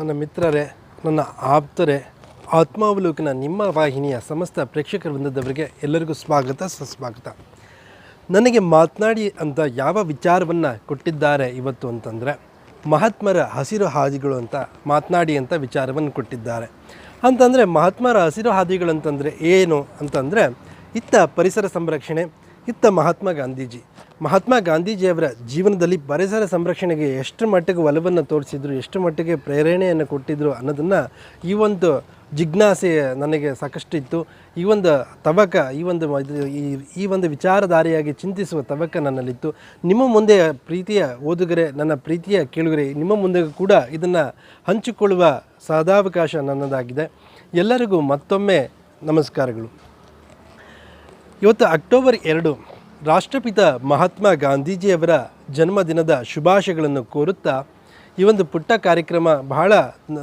ನನ್ನ ಮಿತ್ರರೇ, ನನ್ನ ಆಪ್ತರೇ, ಆತ್ಮಾವಲೋಕನ ನಿಮ್ಮ ವಾಹಿನಿಯ ಸಮಸ್ತ ಪ್ರೇಕ್ಷಕರ ಎಲ್ಲರಿಗೂ ಸ್ವಾಗತ, ಸುಸ್ವಾಗತ. ನನಗೆ ಮಾತನಾಡಿ ಅಂತ ಯಾವ ವಿಚಾರವನ್ನು ಕೊಟ್ಟಿದ್ದಾರೆ ಇವತ್ತು ಅಂತಂದರೆ, ಮಹಾತ್ಮರ ಹಸಿರು ಹಾದಿಗಳು ಅಂತ ಮಾತನಾಡಿ ಅಂತ ವಿಚಾರವನ್ನು ಕೊಟ್ಟಿದ್ದಾರೆ. ಅಂತಂದರೆ ಮಹಾತ್ಮರ ಹಸಿರು ಹಾದಿಗಳು ಅಂತಂದರೆ ಏನು ಅಂತಂದರೆ, ಇತ್ತ ಪರಿಸರ ಸಂರಕ್ಷಣೆ ಇತ್ತ ಮಹಾತ್ಮ ಗಾಂಧೀಜಿ. ಮಹಾತ್ಮ ಗಾಂಧೀಜಿಯವರ ಜೀವನದಲ್ಲಿ ಪರಿಸರ ಸಂರಕ್ಷಣೆಗೆ ಎಷ್ಟು ಮಟ್ಟಿಗೆ ಒಲವನ್ನು ತೋರಿಸಿದ್ರು, ಎಷ್ಟು ಮಟ್ಟಿಗೆ ಪ್ರೇರಣೆಯನ್ನು ಕೊಟ್ಟಿದ್ರು ಅನ್ನೋದನ್ನು ಈ ಒಂದು ಜಿಜ್ಞಾಸೆ ನನಗೆ ಸಾಕಷ್ಟು ಇತ್ತು ಈ ಒಂದು ತವಕ, ಈ ಒಂದು ಈ ಒಂದು ವಿಚಾರಧಾರಿಯಾಗಿ ಚಿಂತಿಸುವ ತವಕ ನನ್ನಲ್ಲಿತ್ತು. ನಿಮ್ಮ ಮುಂದೆ ಪ್ರೀತಿಯ ಓದುಗರೆ, ನನ್ನ ಪ್ರೀತಿಯ ಕೇಳುಗರೆ, ನಿಮ್ಮ ಮುಂದೆ ಕೂಡ ಇದನ್ನು ಹಂಚಿಕೊಳ್ಳುವ ಸದಾವಕಾಶ ನನ್ನದಾಗಿದೆ. ಎಲ್ಲರಿಗೂ ಮತ್ತೊಮ್ಮೆ ನಮಸ್ಕಾರಗಳು. ಇವತ್ತು ಅಕ್ಟೋಬರ್ ಎರಡು ರಾಷ್ಟ್ರಪಿತ ಮಹಾತ್ಮ ಗಾಂಧೀಜಿಯವರ ಜನ್ಮದಿನದ ಶುಭಾಶಯಗಳನ್ನು ಕೋರುತ್ತಾ ಈ ಒಂದು ಪುಟ್ಟ ಕಾರ್ಯಕ್ರಮ ಬಹಳ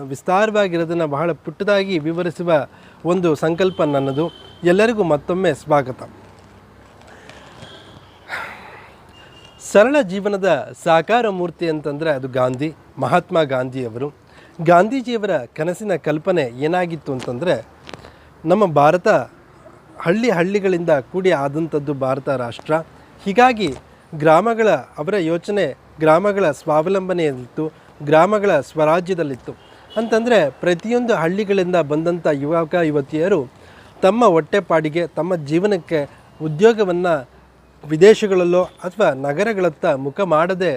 ವಿಸ್ತಾರವಾಗಿರೋದನ್ನು ಬಹಳ ಪುಟ್ಟದಾಗಿ ವಿವರಿಸುವ ಒಂದು ಸಂಕಲ್ಪ ನನ್ನದು. ಎಲ್ಲರಿಗೂ ಮತ್ತೊಮ್ಮೆ ಸ್ವಾಗತ. ಸರಳ ಜೀವನದ ಸಾಕಾರ ಮೂರ್ತಿ ಅಂತಂದರೆ ಅದು ಗಾಂಧಿ, ಮಹಾತ್ಮ ಗಾಂಧಿಯವರು. ಗಾಂಧೀಜಿಯವರ ಕನಸಿನ ಕಲ್ಪನೆ ಏನಾಗಿತ್ತು ಅಂತಂದರೆ, ನಮ್ಮ ಭಾರತ ಹಳ್ಳಿ ಹಳ್ಳಿಗಳಿಂದ ಕೂಡಿ ಆದಂಥದ್ದು ಭಾರತ ರಾಷ್ಟ್ರ. ಹೀಗಾಗಿ ಗ್ರಾಮಗಳ, ಅವರ ಯೋಚನೆ ಗ್ರಾಮಗಳ ಸ್ವಾವಲಂಬನೆಯಲ್ಲಿತ್ತು, ಗ್ರಾಮಗಳ ಸ್ವರಾಜ್ಯದಲ್ಲಿತ್ತು. ಅಂತಂದರೆ ಪ್ರತಿಯೊಂದು ಹಳ್ಳಿಗಳಿಂದ ಬಂದಂಥ ಯುವಕ, ಯುವತಿಯರು ತಮ್ಮ ಹೊಟ್ಟೆಪಾಡಿಗೆ, ತಮ್ಮ ಜೀವನಕ್ಕೆ ಉದ್ಯೋಗವನ್ನು ವಿದೇಶಗಳಲ್ಲೋ ಅಥವಾ ನಗರಗಳತ್ತ ಮುಖ ಮಾಡದೆ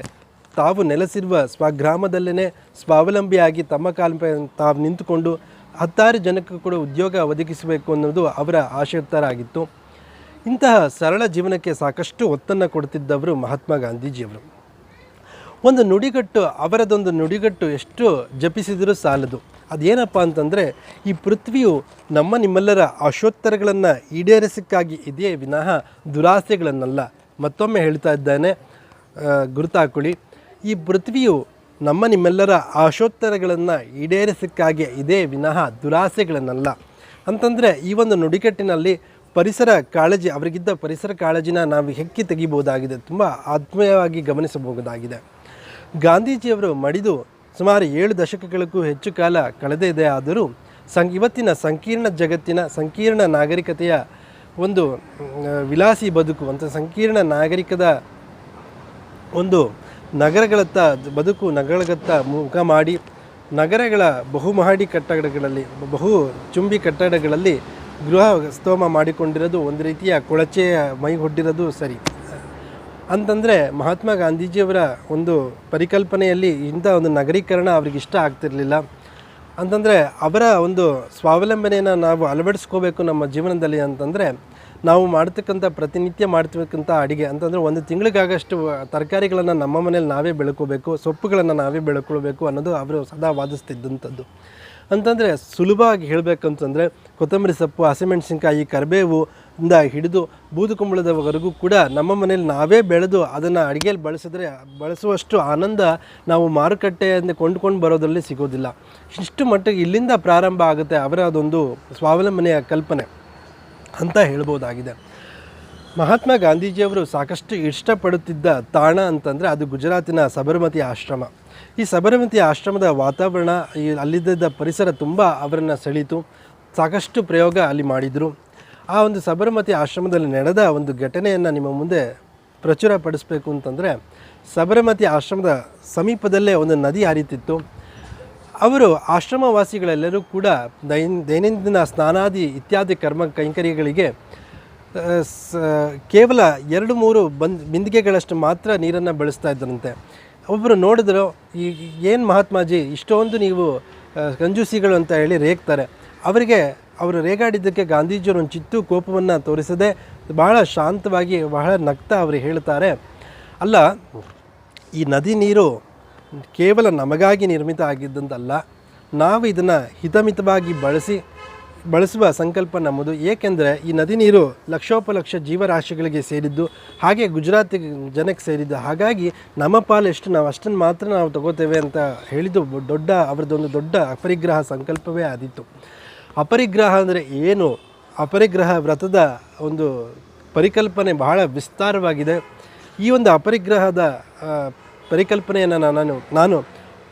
ತಾವು ನೆಲೆಸಿರುವ ಸ್ವಗ್ರಾಮದಲ್ಲೇ ಸ್ವಾವಲಂಬಿಯಾಗಿ ತಮ್ಮ ಕಾಲ ತಾವು ನಿಂತುಕೊಂಡು ಹತ್ತಾರು ಜನಕ್ಕೂ ಕೂಡ ಉದ್ಯೋಗ ಒದಗಿಸಬೇಕು ಅನ್ನೋದು ಅವರ ಆಶಯೋತ್ತರಾಗಿತ್ತು ಇಂತಹ ಸರಳ ಜೀವನಕ್ಕೆ ಸಾಕಷ್ಟು ಒತ್ತನ್ನು ಕೊಡ್ತಿದ್ದವರು ಮಹಾತ್ಮ ಗಾಂಧೀಜಿಯವರು. ಒಂದು ನುಡಿಗಟ್ಟು, ಅವರದೊಂದು ನುಡಿಗಟ್ಟು ಎಷ್ಟು ಜಪಿಸಿದರೂ ಸಾಲದು. ಅದೇನಪ್ಪ ಅಂತಂದರೆ, ಈ ಪೃಥ್ವಿಯು ನಮ್ಮ ನಿಮ್ಮೆಲ್ಲರ ಆಶೋತ್ತರಗಳನ್ನು ಈಡೇರಿಸಕ್ಕಾಗಿ ಇದೆಯೇ ವಿನಃ ದುರಾಸೆಗಳನ್ನಲ್ಲ. ಮತ್ತೊಮ್ಮೆ ಹೇಳ್ತಾ ಇದ್ದಾನೆ ಗುರುತಾಕುಳಿ ಗುರುತಾಕೊಳ್ಳಿ ಈ ಪೃಥ್ವಿಯು ನಮ್ಮ ನಿಮ್ಮೆಲ್ಲರ ಆಶೋತ್ತರಗಳನ್ನು ಈಡೇರಿಸಕ್ಕಾಗಿ ಇದೇ ವಿನಃ ದುರಾಸೆಗಳನ್ನಲ್ಲ. ಅಂತಂದರೆ ಈ ಒಂದು ನುಡಿಕಟ್ಟಿನಲ್ಲಿ ಪರಿಸರ ಕಾಳಜಿ, ಅವರಿಗಿದ್ದ ಪರಿಸರ ಕಾಳಜಿನ ನಾವು ಹೆಕ್ಕಿ ತೆಗಿಬಹುದಾಗಿದೆ. ತುಂಬ ಆತ್ಮೀಯವಾಗಿ ಗಮನಿಸಬಹುದಾಗಿದೆ. ಗಾಂಧೀಜಿಯವರು ಮಡಿದು ಸುಮಾರು ಏಳು ದಶಕಗಳಿಗೂ ಹೆಚ್ಚು ಕಾಲ ಕಳೆದಿದೆ ಆದರೂ ಸಂ ಇವತ್ತಿನ ಸಂಕೀರ್ಣ ಜಗತ್ತಿನ ಸಂಕೀರ್ಣ ನಾಗರಿಕತೆಯ ಒಂದು ವಿಲಾಸಿ ಬದುಕು ಅಂತ ಸಂಕೀರ್ಣ ನಾಗರಿಕದ ಒಂದು ನಗರಗಳತ್ತ, ಬದುಕು ನಗರಗಳತ್ತ ಮುಖ ಮಾಡಿ, ನಗರಗಳ ಬಹುಮಹಡಿ ಕಟ್ಟಡಗಳಲ್ಲಿ, ಬಹು ಚುಂಬಿ ಕಟ್ಟಡಗಳಲ್ಲಿ ಗೃಹ ಸ್ತೋಮ ಮಾಡಿಕೊಂಡಿರೋದು ಒಂದು ರೀತಿಯ ಕೊಳಚೆಯ ಮೈಗೊಡ್ಡಿರೋದು ಸರಿ. ಅಂತಂದರೆ ಮಹಾತ್ಮ ಗಾಂಧೀಜಿಯವರ ಒಂದು ಪರಿಕಲ್ಪನೆಯಲ್ಲಿ ಇಂಥ ಒಂದು ನಗರೀಕರಣ ಅವ್ರಿಗೆ ಇಷ್ಟ ಆಗ್ತಿರಲಿಲ್ಲ. ಅಂತಂದರೆ ಅವರ ಒಂದು ಸ್ವಾವಲಂಬನೆಯನ್ನು ನಾವು ಅಳವಡಿಸ್ಕೋಬೇಕು ನಮ್ಮ ಜೀವನದಲ್ಲಿ ಅಂತಂದರೆ ನಾವು ಮಾಡ್ತಕ್ಕಂಥ ಪ್ರತಿನಿತ್ಯ ಮಾಡ್ತಕ್ಕಂಥ ಅಡುಗೆ ಅಂತಂದರೆ ಒಂದು ತಿಂಗಳಿಗಾಗಷ್ಟು ತರಕಾರಿಗಳನ್ನು ನಮ್ಮ ಮನೇಲಿ ನಾವೇ ಬೆಳ್ಕೋಬೇಕು, ಸೊಪ್ಪುಗಳನ್ನು ನಾವೇ ಬೆಳ್ಕೊಳ್ಬೇಕು ಅನ್ನೋದು ಅವರು ಸದಾ ವಾದಿಸ್ತಿದ್ದಂಥದ್ದು. ಅಂತಂದರೆ ಸುಲಭವಾಗಿ ಹೇಳಬೇಕಂತಂದರೆ ಕೊತ್ತಂಬರಿ ಸೊಪ್ಪು, ಹಸಿಮೆಣಸಿನ್ಕಾಯಿ, ಕರಿಬೇವು ಇಂದ ಹಿಡಿದು ಬೂದುಕುಂಬಳದವರೆಗೂ ಕೂಡ ನಮ್ಮ ಮನೇಲಿ ನಾವೇ ಬೆಳೆದು ಅದನ್ನು ಅಡುಗೆಯಲ್ಲಿ ಬಳಸಿದ್ರೆ ಬಳಸುವಷ್ಟು ಆನಂದ ನಾವು ಮಾರುಕಟ್ಟೆಯಿಂದ ಕೊಂಡ್ಕೊಂಡು ಬರೋದರಲ್ಲಿ ಸಿಗೋದಿಲ್ಲ. ಇಷ್ಟು ಮಟ್ಟಿಗೆ ಇಲ್ಲಿಂದ ಪ್ರಾರಂಭ ಆಗುತ್ತೆ ಅವರ ಅದೊಂದು ಸ್ವಾವಲಂಬನೆಯ ಕಲ್ಪನೆ. ಅಂತ ಹೇಳ್ಬೋದಾಗಿದೆ. ಮಹಾತ್ಮ ಗಾಂಧೀಜಿಯವರು ಸಾಕಷ್ಟು ಇಷ್ಟಪಡುತ್ತಿದ್ದ ತಾಣ ಅಂತಂದರೆ ಅದು ಗುಜರಾತಿನ ಸಬರಮತಿ ಆಶ್ರಮ. ಈ ಸಬರಮತಿ ಆಶ್ರಮದ ವಾತಾವರಣ ಈ ಅಲ್ಲಿದ್ದ ಪರಿಸರ ತುಂಬ ಅವರನ್ನು ಸೆಳೀತು, ಸಾಕಷ್ಟು ಪ್ರಯೋಗ ಅಲ್ಲಿ ಮಾಡಿದರು. ಆ ಒಂದು ಸಬರಮತಿ ಆಶ್ರಮದಲ್ಲಿ ನಡೆದ ಒಂದು ಘಟನೆಯನ್ನು ನಿಮ್ಮ ಮುಂದೆ ಪ್ರಚುರಪಡಿಸಬೇಕು ಅಂತಂದರೆ, ಸಬರಮತಿ ಆಶ್ರಮದ ಸಮೀಪದಲ್ಲೇ ಒಂದು ನದಿ ಹರಿತಿತ್ತು. ಅವರು ಆಶ್ರಮವಾಸಿಗಳೆಲ್ಲರೂ ಕೂಡ ದೈನ್, ದೈನಂದಿನ ಸ್ನಾನಾದಿ ಇತ್ಯಾದಿ ಕರ್ಮ ಕೈಂಕರ್ಯಗಳಿಗೆ ಕೇವಲ ಎರಡು ಮೂರು ಬಂದ್, ಬಿಂದಿಗೆಗಳಷ್ಟು ಮಾತ್ರ ನೀರನ್ನು ಬಳಸ್ತಾ ಇದ್ದರಂತೆ. ಒಬ್ಬರು ನೋಡಿದ್ರು, ಈ, ಏನು ಮಹಾತ್ಮಾಜಿ, ಇಷ್ಟೊಂದು ನೀವು ಕಂಜೂಸಿಗಳು ಅಂತ ಹೇಳಿ ರೇಗ್ತಾರೆ. ಅವರಿಗೆ, ಅವರು ರೇಗಾಡಿದ್ದಕ್ಕೆ ಗಾಂಧೀಜಿಯವರು ಒಂದು ಚಿತ್ತು ಕೋಪವನ್ನು ತೋರಿಸದೆ ಬಹಳ ಶಾಂತವಾಗಿ, ಬಹಳ ನಗ್ತಾ ಅವರು ಹೇಳ್ತಾರೆ. ಅಲ್ಲ, ಈ ನದಿ ನೀರು ಕೇವಲ ನಮಗಾಗಿ ನಿರ್ಮಿತ ಆಗಿದ್ದಂತಲ್ಲ, ನಾವು ಇದನ್ನು ಹಿತಮಿತವಾಗಿ ಬಳಸಿ, ಬಳಸುವ ಸಂಕಲ್ಪ ನಮ್ಮದು. ಏಕೆಂದರೆ ಈ ನದಿ ನೀರು ಲಕ್ಷೋಪಲಕ್ಷ ಜೀವರಾಶಿಗಳಿಗೆ ಸೇರಿದ್ದು, ಹಾಗೆ ಗುಜರಾತಿ ಜನಕ್ಕೆ ಸೇರಿದ್ದು. ಹಾಗಾಗಿ ನಮ್ಮ ಪಾಲು ಎಷ್ಟು, ನಾವು ಅಷ್ಟನ್ನು ಮಾತ್ರ ನಾವು ತಗೋತೇವೆ ಅಂತ ಹೇಳಿದ್ದು ದೊಡ್ಡ ಅವರದೊಂದು ದೊಡ್ಡ ಅಪರಿಗ್ರಹ ಸಂಕಲ್ಪವೇ ಆದಿತ್ತು ಅಪರಿಗ್ರಹ ಅಂದರೆ ಏನು? ಅಪರಿಗ್ರಹ ವ್ರತದ ಒಂದು ಪರಿಕಲ್ಪನೆ ಬಹಳ ವಿಸ್ತಾರವಾಗಿದೆ. ಈ ಒಂದು ಅಪರಿಗ್ರಹದ ಪರಿಕಲ್ಪನೆಯನ್ನು ನಾನು ನಾನು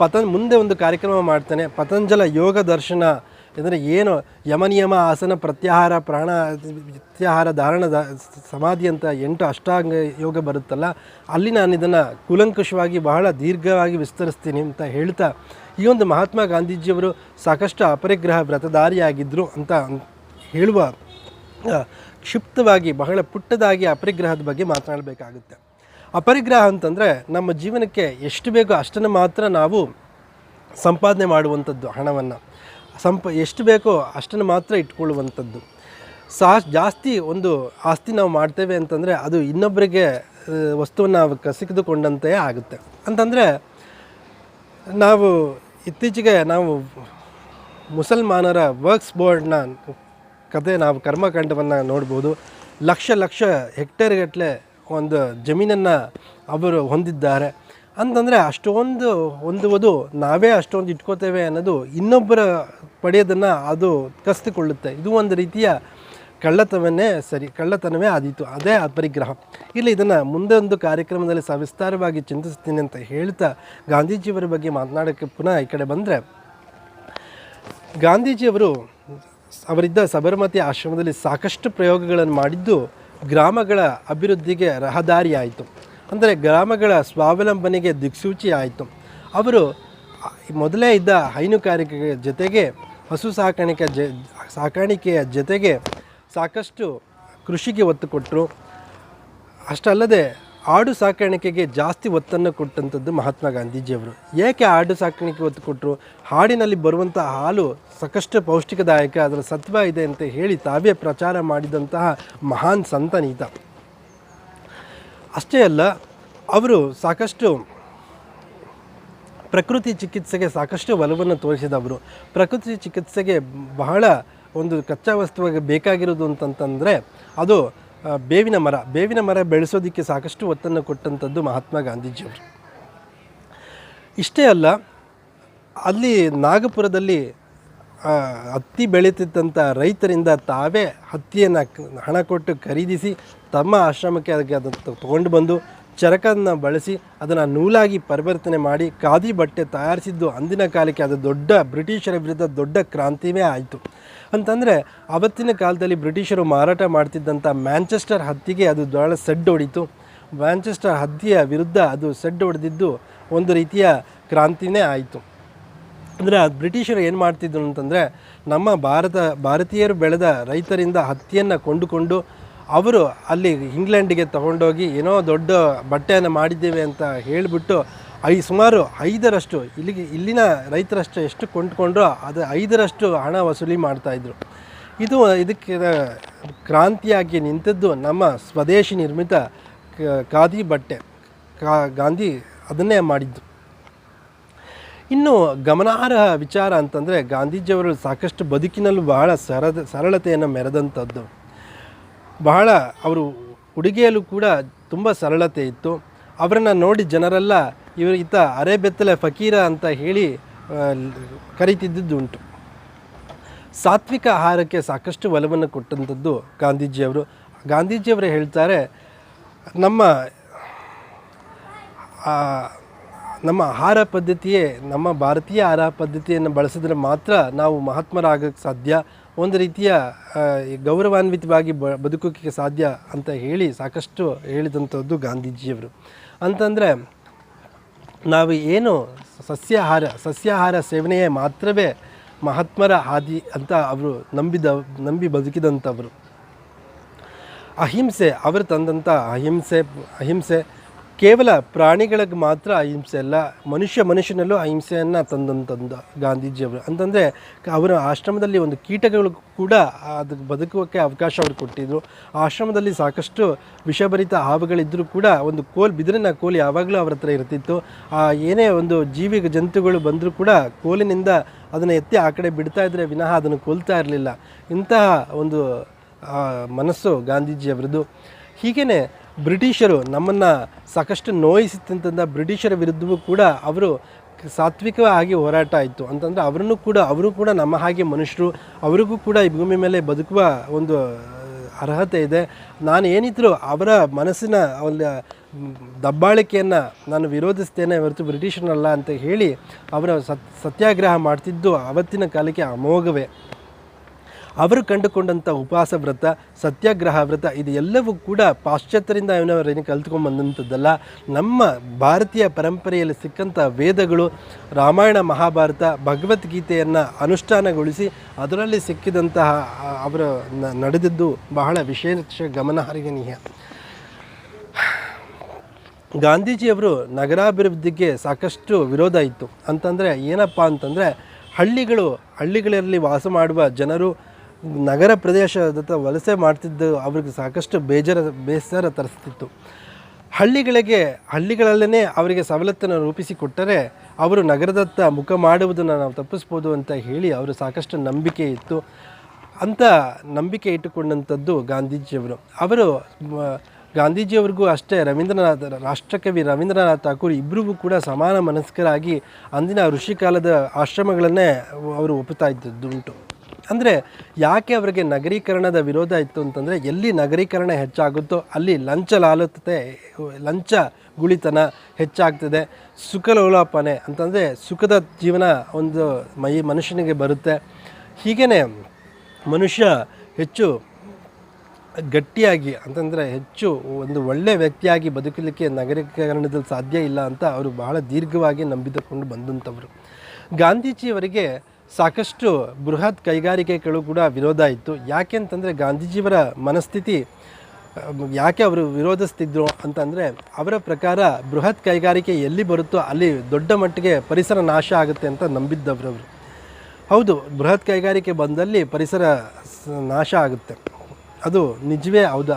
ಪತನ್ ಮುಂದೆ ಒಂದು ಕಾರ್ಯಕ್ರಮ ಮಾಡ್ತೇನೆ. ಪತಂಜಲ ಯೋಗ ದರ್ಶನ ಅಂದರೆ ಏನು? ಯಮನಿಯಮ ಆಸನ ಪ್ರತ್ಯಾಹಾರ ಪ್ರಾಣ ಪ್ರತ್ಯಾಹಾರ ಧಾರಣ ಸಮಾಧಿ ಅಂತ ಎಂಟು ಅಷ್ಟಾಂಗ ಯೋಗ ಬರುತ್ತಲ್ಲ, ಅಲ್ಲಿ ನಾನು ಇದನ್ನು ಕೂಲಂಕುಷವಾಗಿ ಬಹಳ ದೀರ್ಘವಾಗಿ ವಿಸ್ತರಿಸ್ತೀನಿ ಅಂತ ಹೇಳ್ತಾ ಈ ಒಂದು ಮಹಾತ್ಮ ಗಾಂಧೀಜಿಯವರು ಸಾಕಷ್ಟು ಅಪರಿಗ್ರಹ ವ್ರತಧಾರಿಯಾಗಿದ್ದರು ಅಂತ ಹೇಳುವ, ಕ್ಷಿಪ್ತವಾಗಿ ಬಹಳ ಪುಟ್ಟದಾಗಿ ಅಪರಿಗ್ರಹದ ಬಗ್ಗೆ ಮಾತನಾಡಬೇಕಾಗುತ್ತೆ. ಅಪರಿಗ್ರಹ ಅಂತಂದರೆ ನಮ್ಮ ಜೀವನಕ್ಕೆ ಎಷ್ಟು ಬೇಕೋ ಅಷ್ಟನ್ನು ಮಾತ್ರ ನಾವು ಸಂಪಾದನೆ ಮಾಡುವಂಥದ್ದು ಹಣವನ್ನು. ಸಂಪ ಎಷ್ಟು ಬೇಕೋ ಅಷ್ಟನ್ನು ಮಾತ್ರ ಇಟ್ಕೊಳ್ಳುವಂಥದ್ದು. ಸಾ ಜಾಸ್ತಿ ಒಂದು ಆಸ್ತಿ ನಾವು ಮಾಡ್ತೇವೆ ಅಂತಂದರೆ ಅದು ಇನ್ನೊಬ್ಬರಿಗೆ ವಸ್ತುವನ್ನು ನಾವು ಕಸಿದುಕೊಂಡಂತೆ ಆಗುತ್ತೆ. ಅಂತಂದರೆ ನಾವು ಇತ್ತೀಚೆಗೆ ನಾವು ಮುಸಲ್ಮಾನರ ವರ್ಕ್ಸ್ ಬೋರ್ಡ್ನ ಕತೆ ನಾವು ಕರ್ಮಕಾಂಡವನ್ನು ನೋಡ್ಬೋದು. ಲಕ್ಷ ಲಕ್ಷ ಹೆಕ್ಟೇರ್ಗಟ್ಟಲೆ ಒಂದು ಜಮೀನನ್ನು ಅವರು ಹೊಂದಿದ್ದಾರೆ. ಅಂತಂದರೆ ಅಷ್ಟೊಂದು ಹೊಂದುವುದು ನಾವೇ ಅಷ್ಟೊಂದು ಇಟ್ಕೋತೇವೆ ಅನ್ನೋದು ಇನ್ನೊಬ್ಬರ ಪಡೆಯೋದನ್ನು ಅದು ಕಸಿದುಕೊಳ್ಳುತ್ತೆ. ಇದು ಒಂದು ರೀತಿಯ ಕಳ್ಳತನವೇ ಸರಿ, ಕಳ್ಳತನವೇ ಆದೀತು. ಅದೇ ಅಪರಿಗ್ರಹ ಇಲ್ಲಿ ಇದನ್ನು ಮುಂದೆ ಒಂದು ಕಾರ್ಯಕ್ರಮದಲ್ಲಿ ಸವಿಸ್ತಾರವಾಗಿ ಚಿಂತಿಸ್ತೀನಿ ಅಂತ ಹೇಳ್ತಾ ಗಾಂಧೀಜಿಯವರ ಬಗ್ಗೆ ಮಾತನಾಡೋಕ್ಕೆ ಪುನಃ ಈ ಕಡೆ ಬಂದರೆ, ಗಾಂಧೀಜಿಯವರು ಅವರಿದ್ದ ಸಬರಮತಿ ಆಶ್ರಮದಲ್ಲಿ ಸಾಕಷ್ಟು ಪ್ರಯೋಗಗಳನ್ನು ಮಾಡಿದ್ದು ಗ್ರಾಮಗಳ ಅಭಿವೃದ್ಧಿಗೆ ರಹದಾರಿಯಾಯಿತು. ಅಂದರೆ ಗ್ರಾಮಗಳ ಸ್ವಾವಲಂಬನೆಗೆ ದಿಕ್ಸೂಚಿ ಆಯಿತು ಅವರು ಮೊದಲೇ ಇದ್ದ ಹೈನುಗಾರಿಕೆಯ ಜೊತೆಗೆ ಹಸು ಸಾಕಾಣಿಕೆ ಜ, ಸಾಕಾಣಿಕೆಯ ಜೊತೆಗೆ ಸಾಕಷ್ಟು ಕೃಷಿಗೆ ಒತ್ತು ಕೊಟ್ಟರು ಅಷ್ಟಲ್ಲದೆ ಆಡು ಸಾಕಾಣಿಕೆಗೆ ಜಾಸ್ತಿ ಒತ್ತನ್ನು ಕೊಟ್ಟಂಥದ್ದು ಮಹಾತ್ಮ ಗಾಂಧೀಜಿಯವರು. ಏಕೆ ಆಡು ಸಾಕಾಣಿಕೆ ಒತ್ತು ಕೊಟ್ಟರು ಹಾಡಿನಲ್ಲಿ ಬರುವಂಥ ಹಾಲು ಸಾಕಷ್ಟು ಪೌಷ್ಟಿಕದಾಯಕ, ಅದರ ಸತ್ವ ಇದೆ ಅಂತ ಹೇಳಿ ತಾವೇ ಪ್ರಚಾರ ಮಾಡಿದಂತಹ ಮಹಾನ್ ಸಂತನೀತ ಅಷ್ಟೇ ಅಲ್ಲ, ಅವರು ಸಾಕಷ್ಟು ಪ್ರಕೃತಿ ಚಿಕಿತ್ಸೆಗೆ ಸಾಕಷ್ಟು ಒಲವನ್ನು ತೋರಿಸಿದವರು. ಪ್ರಕೃತಿ ಚಿಕಿತ್ಸೆಗೆ ಬಹಳ ಒಂದು ಕಚ್ಚಾ ವಸ್ತುವಾಗಿ ಬೇಕಾಗಿರೋದು ಅಂತಂತಂದರೆ, ಅದು ಬೇವಿನ ಮರ ಬೇವಿನ ಮರ ಬೆಳೆಸೋದಕ್ಕೆ ಸಾಕಷ್ಟು ಒತ್ತನ್ನು ಕೊಟ್ಟಂಥದ್ದು ಮಹಾತ್ಮ ಗಾಂಧೀಜಿಯವರು. ಇಷ್ಟೇ ಅಲ್ಲ, ಅಲ್ಲಿ ನಾಗಪುರದಲ್ಲಿ ಹತ್ತಿ ಬೆಳೀತಿದ್ದಂಥ ರೈತರಿಂದ ತಾವೇ ಹತ್ತಿಯನ್ನು ಹಣ ಕೊಟ್ಟು ಖರೀದಿಸಿ ತಮ್ಮ ಆಶ್ರಮಕ್ಕೆ ಅದಕ್ಕೆ ಅದನ್ನು ತೊಗೊಂಡು ಬಂದು ಚರಕನ್ನು ಬಳಸಿ ಅದನ್ನು ನೂಲಾಗಿ ಪರಿವರ್ತನೆ ಮಾಡಿ ಖಾದಿ ಬಟ್ಟೆ ತಯಾರಿಸಿದ್ದು ಅಂದಿನ ಕಾಲಕ್ಕೆ ಅದು ದೊಡ್ಡ ಬ್ರಿಟಿಷರ ವಿರುದ್ಧ ದೊಡ್ಡ ಕ್ರಾಂತಿಯೇ ಆಯಿತು. ಅಂತಂದರೆ ಆವತ್ತಿನ ಕಾಲದಲ್ಲಿ ಬ್ರಿಟಿಷರು ಮಾರಾಟ ಮಾಡ್ತಿದ್ದಂಥ ಮ್ಯಾಂಚೆಸ್ಟರ್ ಹತ್ತಿಗೆ ಅದು ದೊಡ್ಡ ಸೆಡ್ ಹೊಡಿತು ಮ್ಯಾಂಚೆಸ್ಟರ್ ಹತ್ತಿಯ ವಿರುದ್ಧ ಅದು ಸೆಡ್ ಹೊಡೆದಿದ್ದು ಒಂದು ರೀತಿಯ ಕ್ರಾಂತಿನೇ ಆಯಿತು. ಅಂದರೆ ಬ್ರಿಟಿಷರು ಏನು ಮಾಡ್ತಿದ್ರು ಅಂತಂದರೆ ನಮ್ಮ ಭಾರತ, ಭಾರತೀಯರು ಬೆಳೆದ ರೈತರಿಂದ ಹತ್ತಿಯನ್ನು ಕೊಂಡುಕೊಂಡು ಅವರು ಅಲ್ಲಿ ಇಂಗ್ಲೆಂಡಿಗೆ ತಗೊಂಡೋಗಿ ಏನೋ ದೊಡ್ಡ ಬಟ್ಟೆಯನ್ನು ಮಾಡಿದ್ದೇವೆ ಅಂತ ಹೇಳಿಬಿಟ್ಟು ಐ ಸುಮಾರು ಐದರಷ್ಟು ಇಲ್ಲಿಗೆ ಇಲ್ಲಿನ ರೈತರಷ್ಟು ಎಷ್ಟು ಕೊಂಡ್ಕೊಂಡ್ರೋ ಅದು ಐದರಷ್ಟು ಹಣ ವಸೂಲಿ ಮಾಡ್ತಾಯಿದ್ರು ಇದು ಇದಕ್ಕೆ ಕ್ರಾಂತಿಯಾಗಿ ನಿಂತದ್ದು ನಮ್ಮ ಸ್ವದೇಶಿ ನಿರ್ಮಿತ ಖಾದಿ ಬಟ್ಟೆ. ಕಾ ಗಾಂಧಿ ಅದನ್ನೇ ಮಾಡಿದ್ದು. ಇನ್ನು ಗಮನಾರ್ಹ ವಿಚಾರ ಅಂತಂದರೆ ಗಾಂಧೀಜಿಯವರು ಸಾಕಷ್ಟು ಬದುಕಿನಲ್ಲೂ ಬಹಳ ಸರದ ಸರಳತೆಯನ್ನು ಮೆರೆದಂಥದ್ದು. ಬಹಳ ಅವರು ಉಡುಗೆಯಲ್ಲೂ ಕೂಡ ತುಂಬ ಸರಳತೆ ಇತ್ತು. ಅವರನ್ನು ನೋಡಿ ಜನರೆಲ್ಲ ಇವರು ಈತ ಅರೆಬೆತ್ತಲೆ ಫಕೀರ ಅಂತ ಹೇಳಿ ಕರೀತಿದ್ದುದುಂಟು ಸಾತ್ವಿಕ ಆಹಾರಕ್ಕೆ ಸಾಕಷ್ಟು ಒಲವನ್ನು ಕೊಟ್ಟಂಥದ್ದು ಗಾಂಧೀಜಿಯವರು. ಗಾಂಧೀಜಿಯವರು ಹೇಳ್ತಾರೆ, ನಮ್ಮ ನಮ್ಮ ಆಹಾರ ಪದ್ಧತಿಯೇ, ನಮ್ಮ ಭಾರತೀಯ ಆಹಾರ ಪದ್ಧತಿಯನ್ನು ಬಳಸಿದ್ರೆ ಮಾತ್ರ ನಾವು ಮಹಾತ್ಮರಾಗಕ್ಕೆ ಸಾಧ್ಯ. ಒಂದು ರೀತಿಯ ಗೌರವಾನ್ವಿತವಾಗಿ ಬ ಬದುಕೋಕ್ಕೆ ಸಾಧ್ಯ ಅಂತ ಹೇಳಿ ಸಾಕಷ್ಟು ಹೇಳಿದಂಥದ್ದು ಗಾಂಧೀಜಿಯವರು. ಅಂತಂದರೆ, ನಾವು ಏನು ಸಸ್ಯಾಹಾರ ಸಸ್ಯಾಹಾರ ಸೇವನೆಯೇ ಮಾತ್ರವೇ ಮಹಾತ್ಮರ ಹಾದಿ ಅಂತ ಅವರು ನಂಬಿದ, ನಂಬಿ ಬದುಕಿದಂಥವರು. ಅಹಿಂಸೆ, ಅವರು ತಂದಂಥ ಅಹಿಂಸೆ ಅಹಿಂಸೆ ಕೇವಲ ಪ್ರಾಣಿಗಳಿಗೆ ಮಾತ್ರ ಅಹಿಂಸೆ ಅಲ್ಲ, ಮನುಷ್ಯ ಮನುಷ್ಯನಲ್ಲೂ ಅಹಿಂಸೆಯನ್ನು ತಂದಂತಂದ ಗಾಂಧೀಜಿಯವರು. ಅಂತಂದರೆ ಅವರ ಆಶ್ರಮದಲ್ಲಿ ಒಂದು ಕೀಟಗಳು ಕೂಡ ಅದಕ್ಕೆ ಬದುಕೋಕ್ಕೆ ಅವಕಾಶ ಅವರು ಕೊಟ್ಟಿದ್ದರು ಆಶ್ರಮದಲ್ಲಿ ಸಾಕಷ್ಟು ವಿಷಭರಿತ ಹಾವುಗಳಿದ್ದರೂ ಕೂಡ ಒಂದು ಕೋಲ್, ಬಿದಿರಿನ ಕೋಲ್ ಯಾವಾಗಲೂ ಅವ್ರ ಹತ್ರ ಇರ್ತಿತ್ತು. ಆ ಏನೇ ಒಂದು ಜೀವಿ ಜಂತುಗಳು ಬಂದರೂ ಕೂಡ ಕೋಲಿನಿಂದ ಅದನ್ನು ಎತ್ತಿ ಆ ಕಡೆ ಬಿಡ್ತಾ ಇದ್ದರೆ ವಿನಃ ಅದನ್ನು ಕೊಲ್ತಾ ಇರಲಿಲ್ಲ. ಇಂತಹ ಒಂದು ಮನಸ್ಸು ಗಾಂಧೀಜಿಯವರದ್ದು ಹೀಗೇ ಬ್ರಿಟಿಷರು ನಮ್ಮನ್ನು ಸಾಕಷ್ಟು ನೋಯಿಸುತ್ತಂತ ಬ್ರಿಟಿಷರ ವಿರುದ್ಧವೂ ಕೂಡ ಅವರು ಸಾತ್ವಿಕವಾಗಿ ಹೋರಾಟ ಆಯಿತು. ಅಂತಂದರೆ ಅವರನ್ನು ಕೂಡ, ಅವರು ಕೂಡ ನಮ್ಮ ಹಾಗೆ ಮನುಷ್ಯರು, ಅವರಿಗೂ ಕೂಡ ಈ ಭೂಮಿ ಮೇಲೆ ಬದುಕುವ ಒಂದು ಅರ್ಹತೆ ಇದೆ. ನಾನು ಏನಿದ್ರು ಅವರ ಮನಸ್ಸಿನ ಒಂದು ದಬ್ಬಾಳಿಕೆಯನ್ನು ನಾನು ವಿರೋಧಿಸ್ತೇನೆ ಹೊರತು ಬ್ರಿಟಿಷರಲ್ಲ ಅಂತ ಹೇಳಿ ಅವರ ಸತ್, ಸತ್ಯಾಗ್ರಹ ಮಾಡ್ತಿದ್ದು ಅವತ್ತಿನ ಕಾಲಕ್ಕೆ ಅಮೋಘವೇ. ಅವರು ಕಂಡುಕೊಂಡಂಥ ಉಪವಾಸ ವ್ರತ, ಸತ್ಯಾಗ್ರಹ ವ್ರತ ಇದು ಎಲ್ಲವೂ ಕೂಡ ಪಾಶ್ಚಾತ್ಯರಿಂದ ಏನವರೇನು ಕಲ್ತ್ಕೊಂಡ್ಬಂದಂಥದ್ದಲ್ಲ ನಮ್ಮ ಭಾರತೀಯ ಪರಂಪರೆಯಲ್ಲಿ ಸಿಕ್ಕಂಥ ವೇದಗಳು, ರಾಮಾಯಣ, ಮಹಾಭಾರತ, ಭಗವದ್ಗೀತೆಯನ್ನು ಅನುಷ್ಠಾನಗೊಳಿಸಿ ಅದರಲ್ಲಿ ಸಿಕ್ಕಿದಂತಹ ಅವರು ನಡೆದಿದ್ದು ಬಹಳ ವಿಶೇಷ ಗಮನಹರಿಗನೀಯ ಗಾಂಧೀಜಿಯವರು ನಗರಾಭಿವೃದ್ಧಿಗೆ ಸಾಕಷ್ಟು ವಿರೋಧ ಇತ್ತು. ಅಂತಂದರೆ ಏನಪ್ಪ ಅಂತಂದರೆ ಹಳ್ಳಿಗಳು, ಹಳ್ಳಿಗಳಲ್ಲಿ ವಾಸ ಮಾಡುವ ಜನರು ನಗರ ಪ್ರದೇಶದತ್ತ ವಲಸೆ ಮಾಡ್ತಿದ್ದು ಅವ್ರಿಗೆ ಸಾಕಷ್ಟು ಬೇಜಾರ, ಬೇಸರ ತರಿಸ್ತಿತ್ತು. ಹಳ್ಳಿಗಳಿಗೆ ಹಳ್ಳಿಗಳಲ್ಲೇ ಅವರಿಗೆ ಸವಲತ್ತನ್ನು ರೂಪಿಸಿಕೊಟ್ಟರೆ ಅವರು ನಗರದತ್ತ ಮುಖ ಮಾಡುವುದನ್ನು ನಾವು ತಪ್ಪಿಸ್ಬೋದು ಅಂತ ಹೇಳಿ ಅವರು ಸಾಕಷ್ಟು ನಂಬಿಕೆ ಇತ್ತು. ಅಂತ ನಂಬಿಕೆ ಇಟ್ಟುಕೊಂಡಂಥದ್ದು ಗಾಂಧೀಜಿಯವರು. ಅವರು ಗಾಂಧೀಜಿಯವ್ರಿಗೂ ಅಷ್ಟೇ ರವೀಂದ್ರನಾಥ, ರಾಷ್ಟ್ರಕವಿ ರವೀಂದ್ರನಾಥ್ ಠಾಕೂರ್ ಇಬ್ಬರಿಗೂ ಕೂಡ ಸಮಾನ ಮನಸ್ಕರಾಗಿ ಅಂದಿನ ಋಷಿಕಾಲದ ಆಶ್ರಮಗಳನ್ನೇ ಅವರು ಒಪ್ಪುತ್ತಾ ಇದ್ದದ್ದು ಉಂಟು ಅಂದರೆ ಯಾಕೆ ಅವರಿಗೆ ನಗರೀಕರಣದ ವಿರೋಧ ಇತ್ತು ಅಂತಂದರೆ ಎಲ್ಲಿ ನಗರೀಕರಣ ಹೆಚ್ಚಾಗುತ್ತೋ ಅಲ್ಲಿ ಲಂಚ ಲಾಲತತೆ, ಲಂಚ ಗುಳಿತನ ಹೆಚ್ಚಾಗ್ತದೆ. ಸುಖಲೋಲಾಪನೆ ಅಂತಂದರೆ ಸುಖದ ಜೀವನ ಒಂದು ಮೈ, ಮನುಷ್ಯನಿಗೆ ಬರುತ್ತೆ. ಹೀಗೇ ಮನುಷ್ಯ ಹೆಚ್ಚು ಗಟ್ಟಿಯಾಗಿ ಅಂತಂದರೆ ಹೆಚ್ಚು ಒಂದು ಒಳ್ಳೆಯ ವ್ಯಕ್ತಿಯಾಗಿ ಬದುಕಲಿಕ್ಕೆ ನಗರೀಕರಣದಲ್ಲಿ ಸಾಧ್ಯ ಇಲ್ಲ ಅಂತ ಅವರು ಬಹಳ ದೀರ್ಘವಾಗಿ ನಂಬಿದುಕೊಂಡು ಬಂದಂಥವರು. ಗಾಂಧೀಜಿಯವರಿಗೆ ಸಾಕಷ್ಟು ಬೃಹತ್ ಕೈಗಾರಿಕೆಗಳು ಕೂಡ ವಿರೋಧ ಇತ್ತು. ಯಾಕೆ ಅಂತಂದರೆ ಗಾಂಧೀಜಿಯವರ ಮನಸ್ಥಿತಿ ಯಾಕೆ ಅವರು ವಿರೋಧಿಸ್ತಿದ್ರು ಅಂತಂದರೆ ಅವರ ಪ್ರಕಾರ ಬೃಹತ್ ಕೈಗಾರಿಕೆ ಎಲ್ಲಿ ಬರುತ್ತೋ ಅಲ್ಲಿ ದೊಡ್ಡ ಮಟ್ಟಿಗೆ ಪರಿಸರ ನಾಶ ಆಗುತ್ತೆ ಅಂತ ನಂಬಿದ್ದವರು ಅವರು ಹೌದು, ಬೃಹತ್ ಕೈಗಾರಿಕೆ ಬಂದಲ್ಲಿ ಪರಿಸರ ನಾಶ ಆಗುತ್ತೆ. ಅದು ನಿಜವೇ ಹೌದು.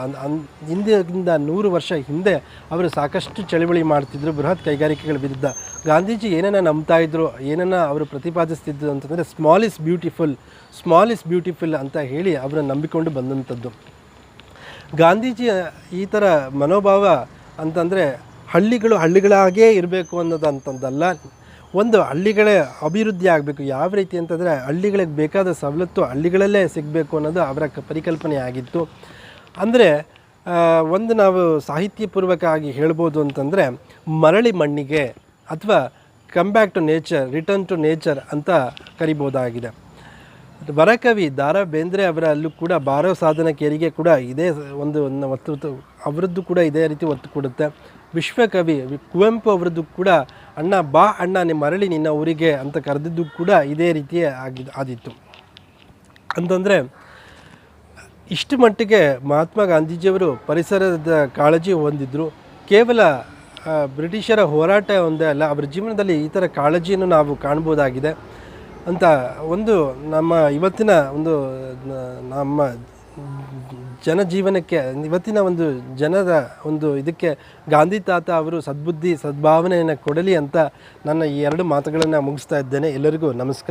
ಹಿಂದಿನಿಂದ ನೂರು ವರ್ಷ ಹಿಂದೆ ಅವರು ಸಾಕಷ್ಟು ಚಳವಳಿ ಮಾಡ್ತಿದ್ರು, ಬೃಹತ್ ಕೈಗಾರಿಕೆಗಳ ವಿರುದ್ಧ. ಗಾಂಧೀಜಿ ಏನನ್ನ ನಂಬ್ತಾ ಇದ್ರು, ಏನನ್ನ ಅವರು ಪ್ರತಿಪಾದಿಸ್ತಿದ್ರು ಅಂತಂದರೆ small is beautiful small is beautiful ಅಂತ ಹೇಳಿ ಅವರನ್ನು ನಂಬಿಕೊಂಡು ಬಂದಂಥದ್ದು. ಗಾಂಧೀಜಿ ಈ ಥರ ಮನೋಭಾವ ಅಂತಂದರೆ, ಹಳ್ಳಿಗಳು ಹಳ್ಳಿಗಳಾಗೇ ಇರಬೇಕು ಅನ್ನೋದು ಅಂತಂದಲ್ಲ ಒಂದು ಹಳ್ಳಿಗಳೇ ಅಭಿವೃದ್ಧಿ ಆಗಬೇಕು. ಯಾವ ರೀತಿ ಅಂತಂದರೆ ಹಳ್ಳಿಗಳಿಗೆ ಬೇಕಾದ ಸವಲತ್ತು ಹಳ್ಳಿಗಳಲ್ಲೇ ಸಿಗಬೇಕು ಅನ್ನೋದು ಅವರ ಪರಿಕಲ್ಪನೆ ಆಗಿತ್ತು. ಅಂದರೆ ಒಂದು ನಾವು ಸಾಹಿತ್ಯಪೂರ್ವಕ ಆಗಿ ಹೇಳ್ಬೋದು ಅಂತಂದರೆ, ಮರಳಿ ಮಣ್ಣಿಗೆ ಅಥವಾ come back to nature return to nature ಅಂತ ಕರಿಬೋದಾಗಿದೆ. ವರಕವಿ ದಾರ ಬೇಂದ್ರೆ ಅವರಲ್ಲೂ ಕೂಡ ಬಾರೋ ಸಾಧನ ಕೇರಿಗೆ ಕೂಡ ಇದೇ ಒಂದು ಒತ್ತು ಅವರದ್ದು ಕೂಡ ಇದೇ ರೀತಿ ಒತ್ತು ಕೊಡುತ್ತೆ. ವಿಶ್ವಕವಿ ಕುವೆಂಪು ಅವರದ್ದು ಕೂಡ ಅಣ್ಣ ಬಾ ಅಣ್ಣ, ನಿಮ್ಮ ಮರಳಿ ನಿನ್ನ ಊರಿಗೆ ಅಂತ ಕರೆದಿದ್ದು ಕೂಡ ಇದೇ ರೀತಿಯೇ ಆಗಿ ಆದಿತ್ತು ಅಂತಂದರೆ, ಇಷ್ಟು ಮಟ್ಟಿಗೆ ಮಹಾತ್ಮ ಗಾಂಧೀಜಿಯವರು ಪರಿಸರದ ಕಾಳಜಿ ಹೊಂದಿದ್ದರು ಕೇವಲ ಬ್ರಿಟಿಷರ ಹೋರಾಟ ಒಂದೇ ಅಲ್ಲ, ಅವರ ಜೀವನದಲ್ಲಿ ಈ ಥರ ಕಾಳಜಿಯನ್ನು ನಾವು ಕಾಣ್ಬೋದಾಗಿದೆ ಅಂತ ಒಂದು ನಮ್ಮ ಇವತ್ತಿನ ಒಂದು ನಮ್ಮ ಜನಜೀವನಕ್ಕೆ, ಇವತ್ತಿನ ಒಂದು ಜನರ ಒಂದು ಇದಕ್ಕೆ ಗಾಂಧಿ ತಾತ ಅವರು ಸದ್ಬುದ್ಧಿ, ಸದ್ಭಾವನೆಯನ್ನು ಕೊಡಲಿ ಅಂತ ನನ್ನ ಈ ಎರಡು ಮಾತುಗಳನ್ನು ಮುಗಿಸ್ತಾ ಇದ್ದೇನೆ. ಎಲ್ಲರಿಗೂ ನಮಸ್ಕಾರ.